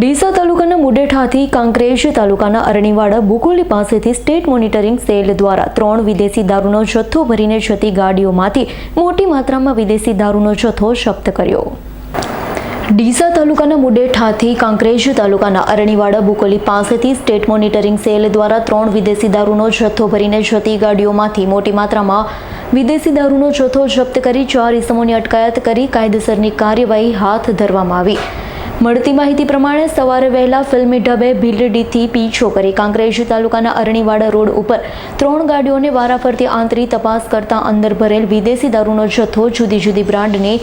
ડીસા તાલુકાના મુડેઠાથી કાંકરેજ તાલુકાના અરણીવાડા બુકોલી પાસેથી સ્ટેટ મોનિટરિંગ સેલ દ્વારા ત્રણ વિદેશી દારૂનો જથ્થો ભરીને જતી ગાડીઓમાંથી મોટી માત્રામાં વિદેશી દારૂનો જથ્થો જપ્ત કર્યો. ડીસા તાલુકાના મુડેઠાથી કાંકરેજ તાલુકાના અરણીવાડા બુકોલી પાસેથી સ્ટેટ મોનિટરિંગ સેલ દ્વારા ત્રણ વિદેશી દારૂનો જથ્થો ભરીને જતી ગાડીઓમાંથી મોટી માત્રામાં વિદેશી દારૂનો જથ્થો જપ્ત કરી ચાર ઇસમોની અટકાયત કરી કાયદેસરની કાર્યવાહી હાથ ધરવામાં આવી. મળતી માહિતી પ્રમાણે સવારે વહેલા ફિલ્મી ઢબે ભીલડીથી પીછો કરી કાંકરેજ તાલુકાના અરણીવાડા રોડ ઉપર ત્રણ ગાડીઓને વારાફરતી આંતરી તપાસ કરતા અંદર ભરેલ વિદેશી દારૂનો જથ્થો જુદી જુદી બ્રાન્ડની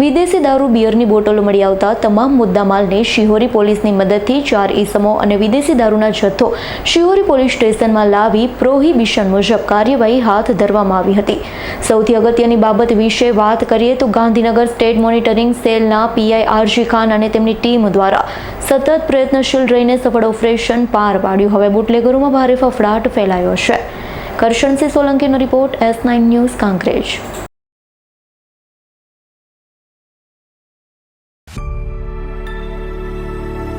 વિદેશી દારૂ બિયરની બોટલો મળી આવતા તમામ મુદ્દામાલને શિહોરી પોલીસની મદદથી ચાર ઈસમો અને વિદેશી દારૂના જથ્થો શિહોરી પોલીસ સ્ટેશનમાં લાવી પ્રોહિબિશન મુજબ કાર્યવાહી હાથ ધરવામાં આવી હતી. સૌથી અગત્યની બાબત વિશે વાત કરીએ તો ગાંધીનગર સ્ટેટ મોનિટરિંગ સેલના પીઆઈ આરજી ખાન અને તેમની ટીમ દ્વારા સતત પ્રયત્નશીલ રહીને સફળ ઓપરેશન પાર પાડ્યું. હવે બુટલેગરોમાં ભારે ફફડાટ ફેલાયો છે. Karshansinh સોલંકીનો report S nine news, Kankrej.